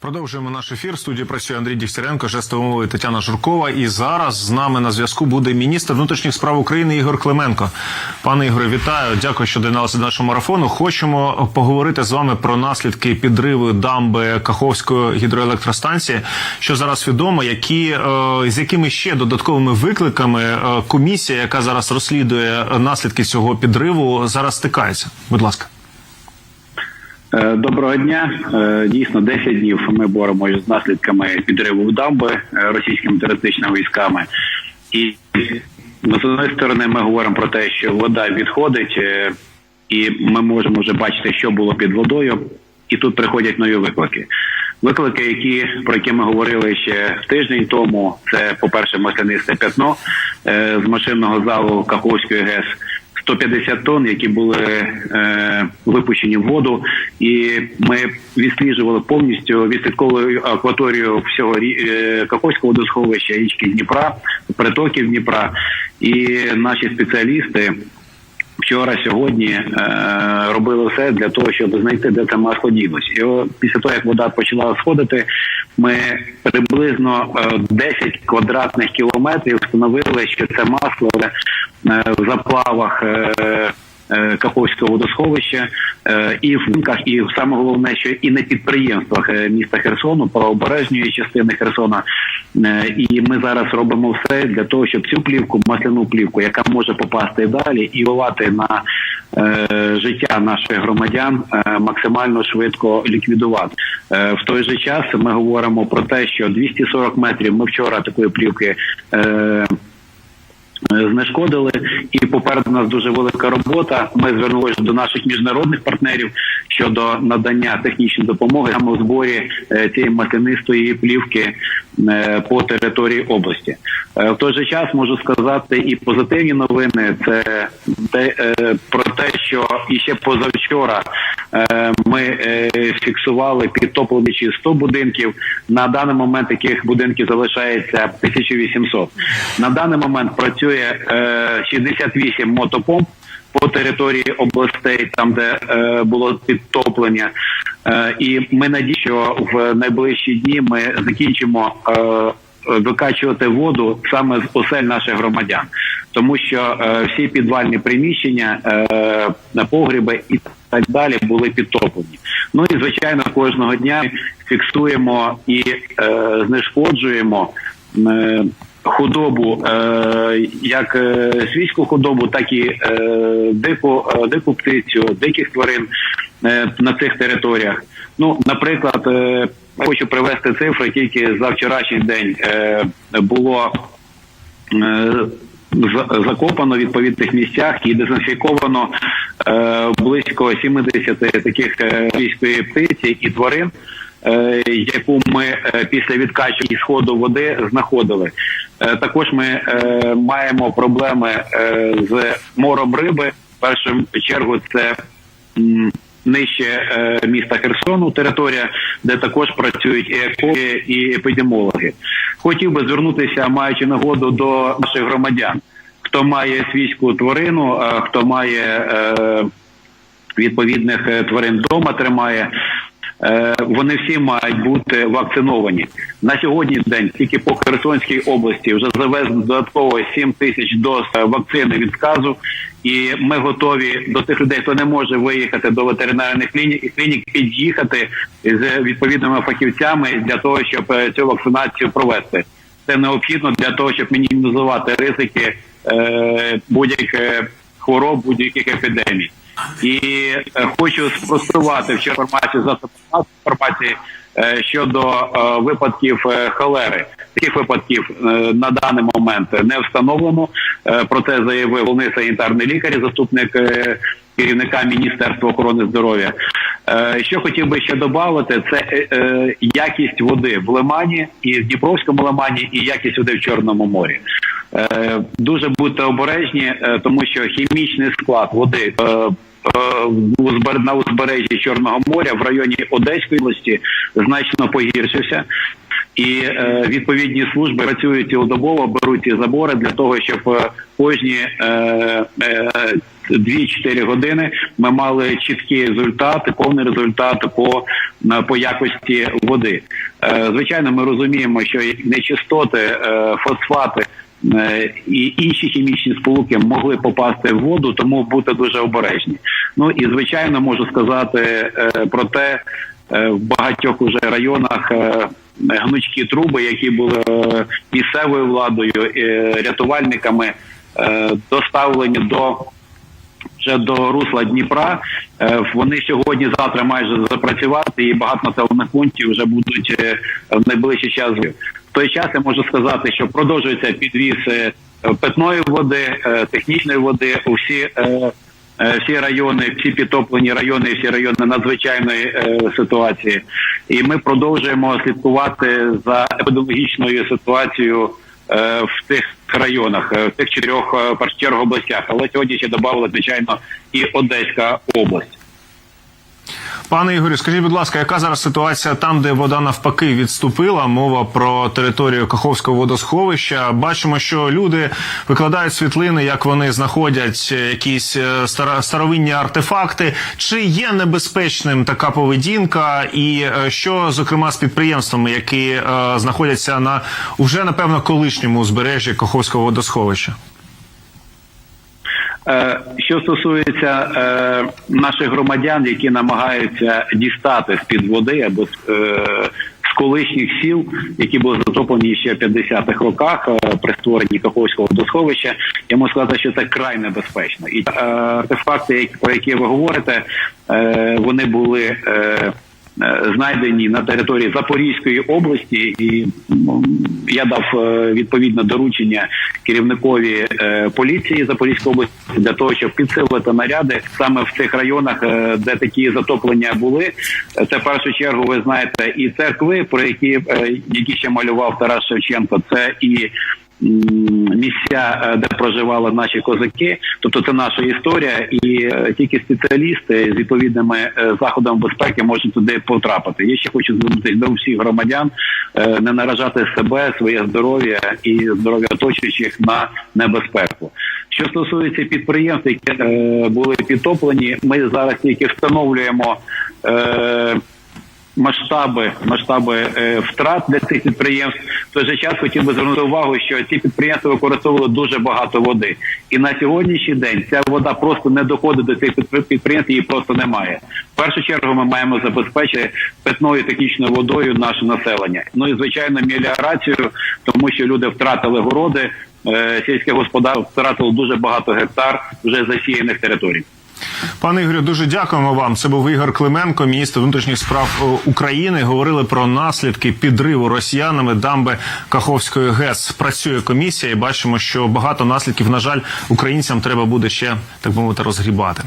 Продовжуємо наш ефір. В студії працює Андрій Дігтяренко, жестовою мовою Тетяна Журкова. І зараз з нами на зв'язку буде міністр внутрішніх справ України Ігор Клименко. Пане Ігоре, вітаю. Дякую, що доєдналися до нашого марафону. Хочемо поговорити з вами про наслідки підриву дамби Каховської гідроелектростанції. Що зараз відомо, які е, з якими ще додатковими викликами е, комісія, яка зараз розслідує наслідки цього підриву, зараз стикається. Будь ласка. Е, Доброго дня. Е, Дійсно, 10 днів ми боремося з наслідками підриву дамби е, російськими терористичними військами. І з однієї сторони ми говоримо про те, що вода відходить, і ми можемо вже бачити, що було під водою. І тут приходять нові виклики. Виклики, які про які ми говорили ще тиждень тому, це, по-перше, маслянисте пятно з машинного залу Каховської ГЕС. 150 тонн, які були е, випущені в воду, і ми відсліджували повністю відслідкову акваторію всього е, Каховського водосховища річки Дніпра, притоків Дніпра, і наші спеціалісти. Вчора, сьогодні е, робили все для того, щоб знайти, де це масло ділось. І о, після того, як вода почала сходити, ми приблизно е, 10 квадратних кілометрів встановили, що це масло е, в заплавах. Е, е, Каховського водосховища е, і в ринках, і саме головне, що і на підприємствах е, міста Херсону, правобережної частини Херсона. Е, І ми зараз робимо все для того, щоб цю плівку, масляну плівку, яка може попасти далі і впливати на е, життя наших громадян, е, максимально швидко ліквідувати. Е, в той же час ми говоримо про те, що 240 метрів ми вчора такої плівки. Е, знешкодили, і попереду нас дуже велика робота. Ми звернулися до наших міжнародних партнерів щодо надання технічної допомоги саме у зборі е, цієї маслянистої плівки е, по території області. Е, В той же час можу сказати і позитивні новини. Це те про те, що іще позавчора ми фіксували підтоплені чи 100 будинків. На даний момент таких будинків залишається 1800. На даний момент працює е, 68 мотопомп по території областей, там де е, було підтоплення. Е, і ми надіємо, що в найближчі дні ми закінчимо. Е, Викачувати воду саме з осель наших громадян, тому що е, всі підвальні приміщення, е, на погреби і так далі були підтоплені. Ну і звичайно, кожного дня фіксуємо і е, знешкоджуємо. Е, Худобу, е, як е, свійську худобу, так і е, дику, е, дику птицю, диких тварин е, на цих територіях. Ну, наприклад, е, хочу привести цифри. Тільки за вчорашній день е, було е, закопано в відповідних місцях і дезінфіковано е, близько 70 таких е, птиці і тварин. Е, Яку ми е, після відкачки і сходу води знаходили, Е, також ми маємо проблеми з мором риби. Першу чергу це нижче міста Херсону, територія, де також працюють і екологи, і епідемологи. Хотів би звернутися, маючи нагоду до наших громадян, хто має свійську тварину, е, хто має е, відповідних тварин вдома тримає. Е, Вони всі мають бути вакциновані на сьогодні. День тільки по Херсонській області вже завезено додатково 7 тисяч доз е, вакцини від сказу, і ми готові до тих людей, хто не може виїхати до ветеринарних клінік, клінік під'їхати з відповідними фахівцями для того, щоб е, цю вакцинацію провести. Це необхідно для того, щоб мінімізувати ризики будь-яких хвороб, будь-яких епідемій. І е, хочу спростувати вчора інформацію за інформації е, щодо е, випадків холери. Таких випадків на даний момент не встановлено. Про це заявив головний санітарний лікар, заступник керівника Міністерства охорони здоров'я. Що хотів би ще додати, це якість води в Лимані і в Дніпровському лимані, і якість води в Чорному морі. Дуже будьте обережні, тому що хімічний склад води на узбережжі Чорного моря в районі Одеської області значно погіршився. І е, відповідні служби працюють цілодобово, беруть ці забори для того, щоб е, кожні е, е, 2-4 години ми мали чіткі результати, повний результат по, по якості води. Е, Звичайно, ми розуміємо, що нечистоти, е, фосфати. е, І інші хімічні сполуки могли попасти в воду, тому бути дуже обережні. Ну і звичайно можу сказати е, про те, е, в багатьох уже районах е, гнучкі труби, які були місцевою владою, е, рятувальниками, доставлені до вже до русла Дніпра. Вони сьогодні, завтра майже запрацювати, і багато населених пунктів вже будуть в найближчий час. В той час я можу сказати, що продовжується підвіз питної води, технічної води у всі. е, Всі райони, всі підтоплені райони, всі райони надзвичайної е, ситуації, і ми продовжуємо слідкувати за епідеміологічною ситуацією е, в тих районах, в тих чотирьох чергу областях. Але сьогодні ще додали, звичайно, і Одеська область. Пане Ігорю, скажіть, будь ласка, яка зараз ситуація там, де вода навпаки відступила? Мова про територію Каховського водосховища. Бачимо, що люди викладають світлини, як вони знаходять якісь е, старовинні артефакти. Чи є небезпечним така поведінка, і е, що зокрема з підприємствами, які е, знаходяться на вже напевно колишньому узбережжі Каховського водосховища? Е, Що стосується е, наших громадян, які намагаються дістати з під води або з, е, колишніх сіл, які були затоплені ще в 50-х роках при створенні Каховського водосховища, я можу сказати, що це край небезпечно. І артефакти, про які ви говорите, вони були. Е, Знайдені на території Запорізької області, і я дав е, відповідне доручення керівникові е, поліції Запорізької області для того, щоб підсилити наряди саме в цих районах, де такі затоплення були. Це в першу чергу, ви знаєте, і церкви, про які які ще малював Тарас Шевченко. Це і місця, е, де проживали наші козаки, тобто це наша історія, і е, тільки спеціалісти з відповідними е, заходами безпеки можуть туди потрапити. Я ще хочу звернутися до всіх громадян, не наражати себе, своє здоров'я і здоров'я оточуючих на небезпеку. Що стосується підприємств, які були підтоплені, ми зараз тільки встановлюємо. Масштаби масштаби е, втрат для цих підприємств. В той же час хотів би звернути увагу, що ці підприємства використовували дуже багато води, і на сьогоднішній день ця вода просто не доходить до цих підприємств, її просто немає. В першу чергу ми маємо забезпечити питною технічною водою наше населення. Ну і звичайно, меліорацію, тому що люди втратили городи. е, Сільське господарство втратило дуже багато гектар вже засіяних територій. Пане Ігорю, дуже дякуємо вам. Це був Ігор Клименко, міністр внутрішніх справ е, України. Говорили про наслідки підриву росіянами дамби Каховської ГЕС. Працює комісія, і бачимо, що багато наслідків, на жаль, українцям треба буде ще так би мовити розгрібати.